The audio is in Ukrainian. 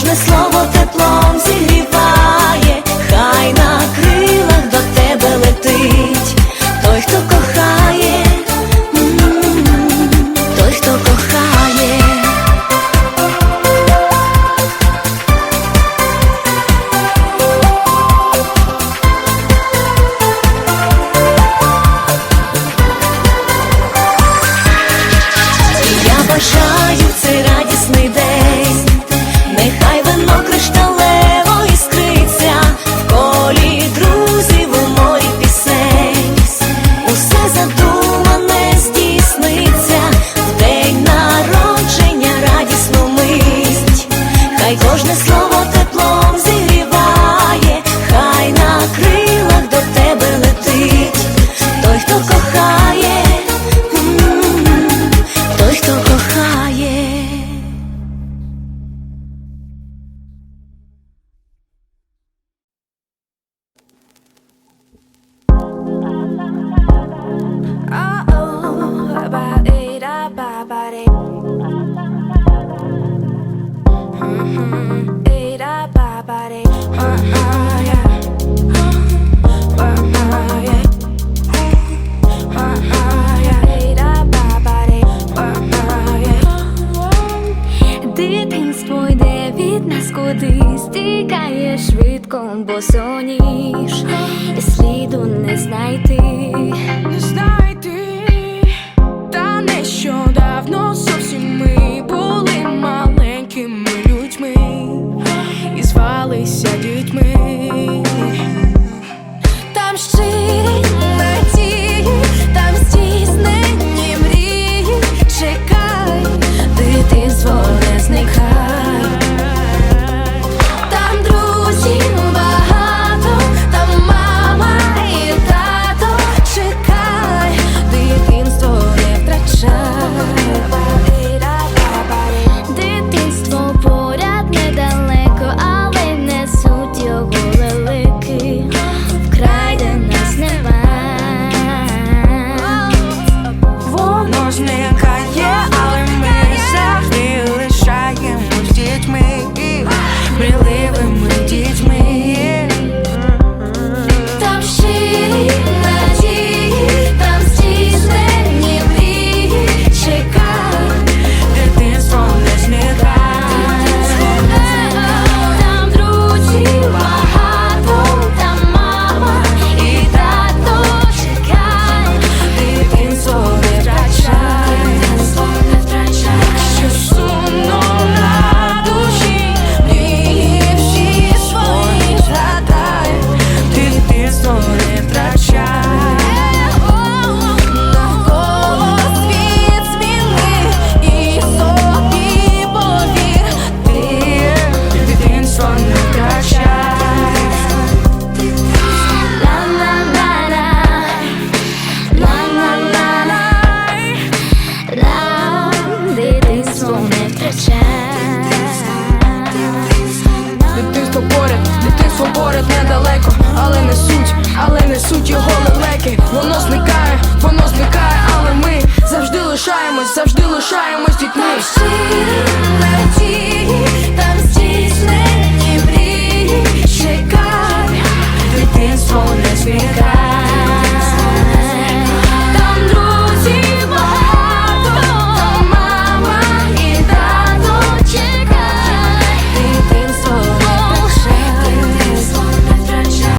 Кожне слово теплом зігрів. Хай кожне слово Дитинство йде від нас кудись, тікає швидко, бо соніж, і сліду не знайти, не знайти. несуть його лелеки, воно зникає, воно зникає, але ми завжди лишаємось, завжди лишаємось дітьми.